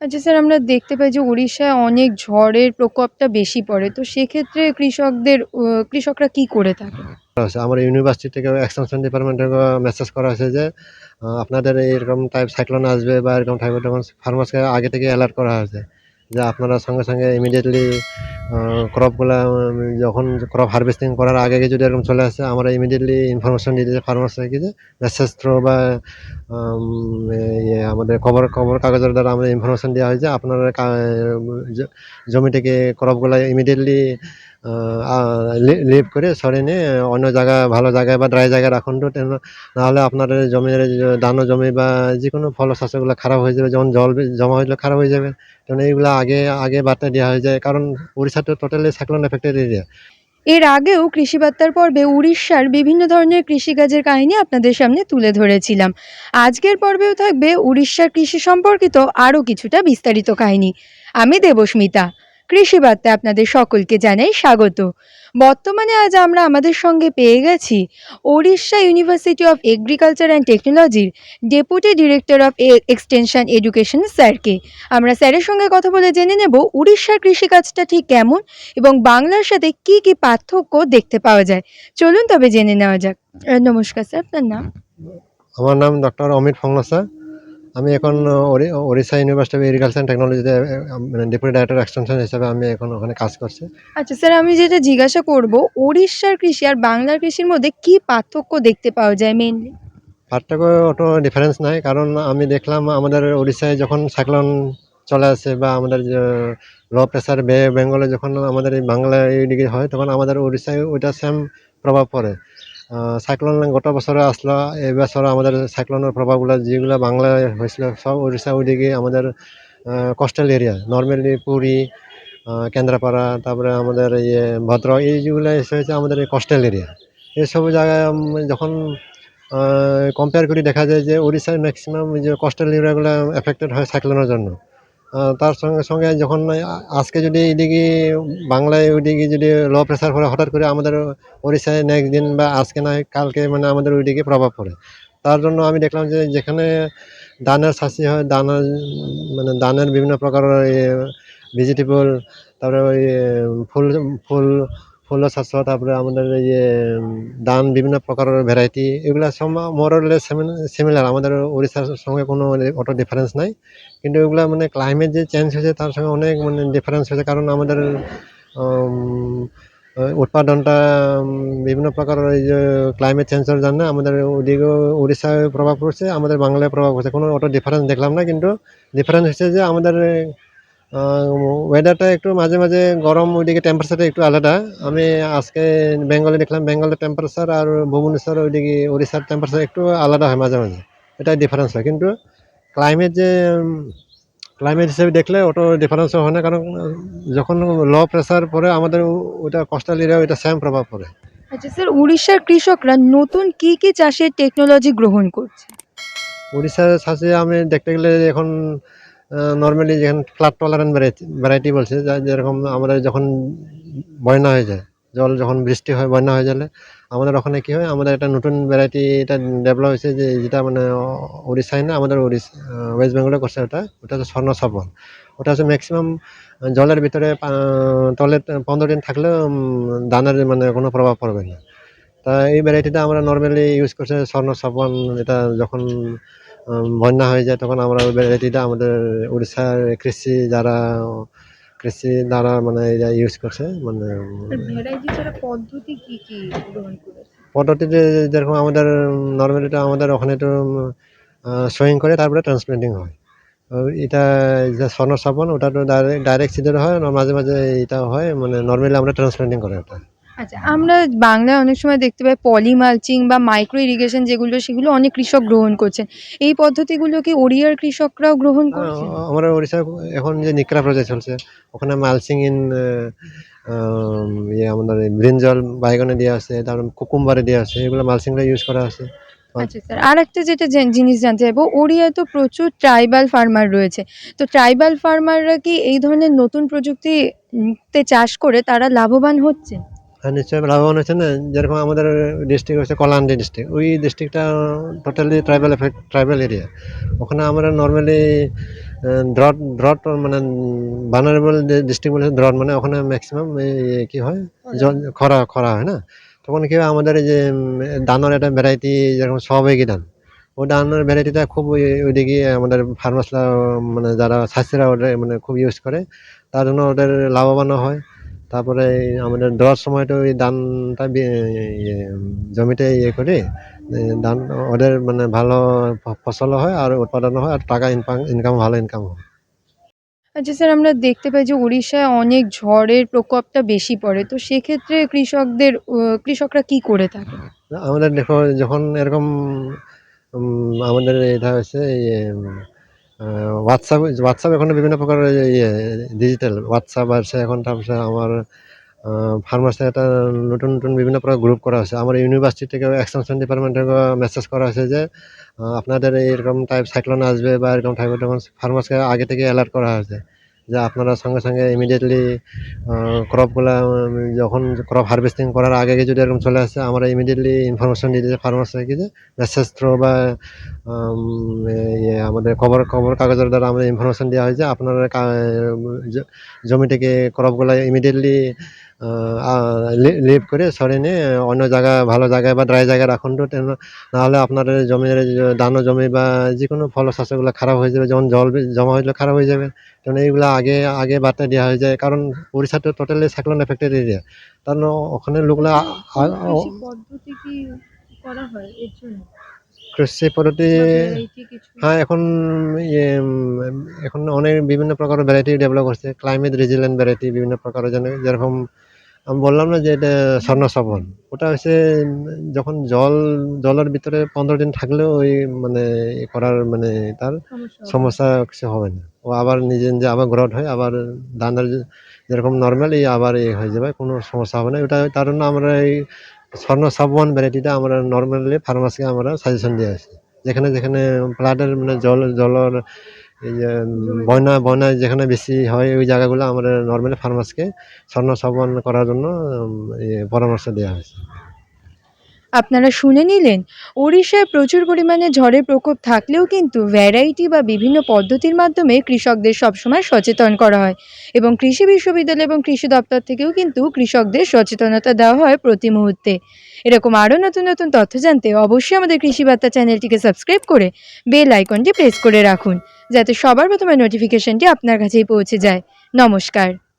আচ্ছা স্যার আমরা দেখতে পাই যে উড়িষ্যায় অনেক ঝড়ের প্রকোপটা বেশি পড়ে। তো সেক্ষেত্রে কৃষকদের কৃষকরা কি করে থাকে? আমার ইউনিভার্সিটি থেকে এক্সটেনশন ডিপার্টমেন্টে মেসেজ করা হয়েছে যে আপনাদের এরকম টাইপ সাইক্লোন আসবে বা এরকম টাইপের ফার্মার্সকে আগে থেকে অ্যালার্ট করা হয়েছে। যে আপনারা সঙ্গে, সঙ্গে ইমিডিয়েটলি ক্রপগুলা যখন ক্রপ হারভেস্টিং করার আগে, আগে যদি এরকম চলে আসে আমরা ইমিডিয়েটলি ইনফরমেশন দিয়ে দিয়েছি ফার্মার্সদেরকে যে মেসেজ থ্রো বা আমাদের খবর খবর কাগজের দ্বারা আমাদের ইনফরমেশন দেওয়া হয়েছে আপনারা কা জ জমি থেকে ক্রপগুলা ইমিডিয়েটলি লিভ করে সরে নিয়ে অন্য জায়গা ভালো জায়গায় বা ড্রাই জায়গায় রাখুন নাহলে আপনার জমির দানো জমি বা যে কোনো ফল শস্যগুলো খারাপ হয়ে যাবে যেমন জল জমা হয়ে খারাপ হয়ে যাবে। কারণ এইগুলা আগে, আগে বার্তা দেওয়া হয়ে যায় কারণ উড়িষ্যা তো টোটালি সাইক্লোন এফেক্টেড এরিয়া। এর আগেও কৃষি বার্তার পর্বে উড়িষ্যার বিভিন্ন ধরনের কৃষিকাজের কাহিনী আপনাদের সামনে তুলে ধরেছিলাম। আজকের পর্বেও থাকবে উড়িষ্যার কৃষি সম্পর্কিত আরও কিছুটা বিস্তারিত কাহিনী। আমি দেবস্মিতা। কৃষি বার্তায় আপনাদের সকলকে জানাই স্বাগত। বর্তমানে আজ আমরা আমাদের সঙ্গে পেয়ে গেছি Odisha university of agriculture and টেকনোলজির deputy director of extension education স্যারকে। আমরা স্যারের সঙ্গে কথা বলে জেনে নেব উড়িষ্যার কৃষিকাজটা ঠিক কেমন এবং বাংলার সাথে কী, কী পার্থক্য দেখতে পাওয়া যায়। চলুন তবে জেনে নেওয়া যাক। নমস্কার স্যার, আপনার নাম? আমার নাম ডক্টর অমিত ফংলসা। আমি এখন ওড়িশা ইউনিভার্সিটি অফ এগ্রিকালচার টেকনোলজিতে মানে ডেপুটি ডাইরেক্টর এক্সটেনশন হিসেবে আমি এখন ওখানে কাজ করছি। আচ্ছা স্যার আমি যেটা জিজ্ঞাসা করব ওড়িষ্যার কৃষি আর বাংলার কৃষির মধ্যে কী পার্থক্য দেখতে পাওয়া যায় মেইনলি? পার্থক্য অত ডিফারেন্স নাই কারণ আমি দেখলাম আমাদের উড়িষ্যায় যখন সাইক্লোন চলে আসে বা আমাদের লো প্রেসার বে বেঙ্গলে যখন আমাদের এই বাংলা এইদিকে হয় তখন আমাদের উড়িষ্যায় ওইটা সেম প্রভাব পড়ে। সাইক্লোন গত বছরে আসলো এই বছর আমাদের সাইক্লোনের প্রভাবগুলা যেগুলা বাংলায় হয়েছিল সব উড়িষ্যা ওইদিকে আমাদের coastal area normally Puri, Kendrapara তারপরে আমাদের ইয়ে ভদ্রক এই যেগুলো এসে হয়েছে আমাদের এই কোস্টাল এরিয়া। এসব জায়গায় যখন কম্পেয়ার করি দেখা যায় যে উড়িষ্যার ম্যাক্সিমাম যে কোস্টাল এরিয়াগুলো এফেক্টেড হয় সাইক্লোনের জন্য। তার সঙ্গে, সঙ্গে যখন আজকে যদি এদিকে বাংলায় ওইদিকে যদি লো প্রেশার পড়ে হঠাৎ করে আমাদের ওড়িশায় নেক্সট দিন বা আজকে নয় কালকে মানে আমাদের ওইদিকে প্রভাব পড়ে। তার জন্য আমি দেখলাম যে যেখানে দানের শাস্তি হয় ধানের মানে দানের বিভিন্ন প্রকারের ভেজিটেবল তারপরে ওই ফুল ফুল ফুলের চাষ তারপরে আমাদের ইয়ে ধান, বিভিন্ন প্রকারের ভ্যারাইটি এগুলা সব মোর অর লেস সিমিলার আমাদের উড়িষ্যার সঙ্গে কোনো অত ডিফারেন্স নাই। কিন্তু এগুলা মানে ক্লাইমেট যে চেঞ্জ হয়েছে, তার সঙ্গে অনেক মানে ডিফারেন্স হয়েছে কারণ আমাদের উৎপাদনটা বিভিন্ন প্রকারের এই যে ক্লাইমেট চেঞ্জের জন্য আমাদের ওদিকেও উড়িষ্যায় প্রভাব পড়ছে, আমাদের বাংলায় প্রভাব পড়ছে। কোনো অত ডিফারেন্স দেখলাম না, কিন্তু ডিফারেন্স হচ্ছে যে আমাদের ওয়েদারটা একটু মাঝে, মাঝে গরম ওইদিকে টেম্পারেচারটা একটু আলাদা। আমি আজকে বেঙ্গলে দেখলাম বেঙ্গলের টেম্পারেচার আর ভুবনেশ্বর ওইদিকে উড়িষ্যার টেম্পারেচার একটু আলাদা হয় মাঝে, মাঝে। এটাই ডিফারেন্স হয় কিন্তু ক্লাইমেট যে ক্লাইমেট হিসেবে দেখলে অত ডিফারেন্স হয় না কারণ যখন লো প্রেসার পড়ে আমাদের ওইটা কোস্টাল এরিয়া ওইটা সেম প্রভাব পড়ে। আচ্ছা স্যার উড়িষ্যার কৃষকরা নতুন কী, কী চাষের টেকনোলজি গ্রহণ করছে? উড়িষ্যার চাষে আমি দেখতে গেলে এখন নরমালি যেখানে ফ্লাড টলারেন্ট ভ্যারাইটি বলছে যেরকম আমাদের যখন বন্যা হয়ে যায়, জল যখন বৃষ্টি হয় বন্যা হয়ে গেলে আমাদের ওখানে কী হয় আমাদের একটা নতুন ভ্যারাইটি এটা ডেভেলপ হয়েছে যে যেটা মানে উড়িষ্যায় না আমাদের উড়িষ আ ওয়েস্ট বেঙ্গলে করছে ওটা। ওটা হচ্ছে স্বর্ণ শ্রবণ। ওটা হচ্ছে ম্যাক্সিমাম জলের ভিতরে তলে ১৫ দিন থাকলেও ধানের মানে কোনো প্রভাব পড়বে না। তা এই ভ্যারাইটিটা আমরা নর্মালি ইউজ করছি স্বর্ণ শ্রবণ এটা যখন বন্যা হয়ে যায় তখন আমরা ভ্যারাইটিটা আমাদের উড়িষ্যার কৃষি যারা কৃষি দ্বারা মানে এটা ইউজ করছে মানে পদ্ধতি কী, কী পদ্ধতিতে যেরকম আমাদের নরমালি এটা আমাদের ওখানে তো সোয়িং করে তারপরে ট্রান্সপ্লান্টিং হয়। এটা যে স্বর্ণ শ্রবণ ওটা তো ডাইরেক্ট ডাইরেক্ট সিডের হয় মাঝে, মাঝে এটা হয় মানে নরমালি আমরা ট্রান্সপ্লান্টিং করে ওটা। আচ্ছা আমরা বাংলায় অনেক সময় দেখতে পাই পলি মালচিং বা মাইক্রো ইরিগেশন যেগুলো সেগুলো অনেক কৃষক গ্রহণ করছেন। এই পদ্ধতিগুলো কি ওড়িয়ার কৃষকরাও গ্রহণ আ করছেন? আমরা উড়িষ্যায় এখন যে নিকরা প্রজেক্ট চলছে ওখানে মালচিং ইন ইয়ে আমাদের ব্রিঞ্জল বাইগনে দেয়া আছে তারপর কুকুম্বারে দেয়া আছে এগুলো মালচিংটা ইউজ করা আছে। আচ্ছা স্যার আরেকটা যেটা জিনিস জানতে চাইব ওড়িয়ায় তো প্রচুর ট্রাইবাল ফার্মার রয়েছে। তো ট্রাইবাল ফার্মাররা কি এই ধরনের নতুন প্রযুক্তি তে চাষ করে তারা লাভবান হচ্ছে? হ্যাঁ নিশ্চয়ই লাভবান হচ্ছে না যেরকম আমাদের ডিস্ট্রিক্ট হচ্ছে কলাহান্ডি ডিস্ট্রিক্ট। ওই ডিস্ট্রিক্টটা totally tribal effect tribal area. ওখানে আমরা নরমালি ড্রট ড্রট মানে ভানারেবল ডিস্ট্রিক্ট বলে ড্রট মানে ওখানে ম্যাক্সিমাম কি হয়? জল খরা খরা হয় না? তখন কি হয় আমাদের এই যে ধানের একটা ভ্যারাইটি যেরকম সবেগি ধান। ওই ধানের ভ্যারাইটিটা খুব ওই- ওইদিকে আমাদের ফার্মাসরা মানে যারা চাষিরা ওটা মানে খুব ইউজ করে তার জন্য ওদের লাভবানও হয়। তারপরে আমাদের দেওয়ার সময়টা ওই ধানটা ইয়ে, জমিতে ইয়ে করে ধান ওদের মানে ভালো ফসলও হয় আর উৎপাদনও হয় আর টাকা ইনকাম ইনকাম ভালো ইনকাম হয়। আচ্ছা স্যার আমরা দেখতে পাই যে উড়িষ্যায় অনেক ঝড়ের প্রকোপটা বেশি পড়ে। তো সেক্ষেত্রে কৃষকদের কৃষকরা কি করে থাকে? আমাদের দেখো যখন এরকম আমাদের এটা হচ্ছে হোয়াটসঅ্যাপ হোয়াটসঅ্যাপ এখন বিভিন্ন প্রকার ইয়ে ডিজিটাল হোয়াটসঅ্যাপ আছে, এখন তারপরে আমার ফার্মাসি একটা নতুন নতুন বিভিন্ন প্রকার গ্রুপ করা আছে। আমার ইউনিভার্সিটি থেকে এক্সটেনশন ডিপার্টমেন্ট মেসেজ করা আছে যে আপনাদের এরকম টাইপ সাইক্লোন আসবে বা এরকম টাইপের ফার্মাসকে আগে থেকে অ্যালার্ট করা হয়েছে যে আপনারা সঙ্গে সঙ্গে ইমিডিয়েটলি ক্রপগুলো যখন ক্রপ হারভেস্টিং করার আগে আগে যদি এরকম চলে আসে, আমরা ইমিডিয়েটলি ইনফরমেশন দিয়ে দিতে থেকে যে মেসেজ থ্রো বা ইয়ে আমাদের খবর খবর কাগজের দ্বারা আমাদের ইনফরমেশন দেওয়া হয়েছে। আপনারা জমি থেকে ক্রপগুলো ইমিডিয়েটলি লিভ করে সরিয়ে নিয়ে অন্য জায়গা ভালো জায়গায় বা ড্রাই জায়গায় রাখুন। তো নাহলে আপনার জমির ধান জমি বা যে কোনো ফল শস্যগুলো খারাপ হয়ে যাবে যেমন জল জমা হয়ে গেলে খারাপ হয়ে যাবে। কারণ এইগুলো আগে আগে বার্তা দেওয়া হয়ে যায় কারণ উড়িষ্যা তো টোটালি সাইক্লোন এফেক্টেড এরিয়া কারণ ওখানে লোকগুলা করা হয় এর জন্য? কৃষি পদ্ধতি হ্যাঁ এখন ইয়ে এখন অনেক বিভিন্ন প্রকার ভ্যারাইটি ডেভেলপ করছে ক্লাইমেট রেজিলেন্ট ভ্যারাইটি বিভিন্ন প্রকার যেন- যেরকম আমি বললাম না যে এটা স্বর্ণ শ্রবণ ওটা হচ্ছে যখন জল জলের ভিতরে পনেরো দিন থাকলেও ওই মানে করার মানে তার সমস্যা কিছু হবে না। ও আবার নিজে নিজে আবার গ্রোথ হয় আবার দানার যেরকম নর্মাল এই আবার এ হয়ে যাবে কোনো সমস্যা হবে না। ওটা তার জন্য আমরা এই স্বর্ণ সাবওয়ান ভ্যারাইটিটা আমরা নর্মালি ফার্মাসিকে আমরা সাজেশন দিয়ে আসি। যেখানে যেখানে ফ্লাডের মানে জল জলের এই যে বয়না বয়না যেখানে বেশি হয় ওই জায়গাগুলো আমাদের নর্মালি ফার্মাসকে স্বর্ণ সাবান করার জন্য পরামর্শ দেওয়া হয়েছে। আপনারা শুনে নিলেন, ওড়িশায় প্রচুর পরিমাণে ঝড়ের প্রকোপ থাকলেও কিন্তু ভ্যারাইটি বা বিভিন্ন পদ্ধতির মাধ্যমে কৃষকদের সবসময় সচেতন করা হয় এবং কৃষি বিশ্ববিদ্যালয় এবং কৃষি দপ্তর থেকেও কিন্তু কৃষকদের সচেতনতা দেওয়া হয় প্রতি মুহূর্তে। এরকম আরও নতুন নতুন তথ্য জানতে অবশ্যই আমাদের কৃষি বার্তা চ্যানেলটিকে সাবস্ক্রাইব করে বেল আইকনটি প্রেস করে রাখুন, যাতে সবার প্রথমে নোটিফিকেশনটি আপনার কাছেই পৌঁছে যায়। নমস্কার।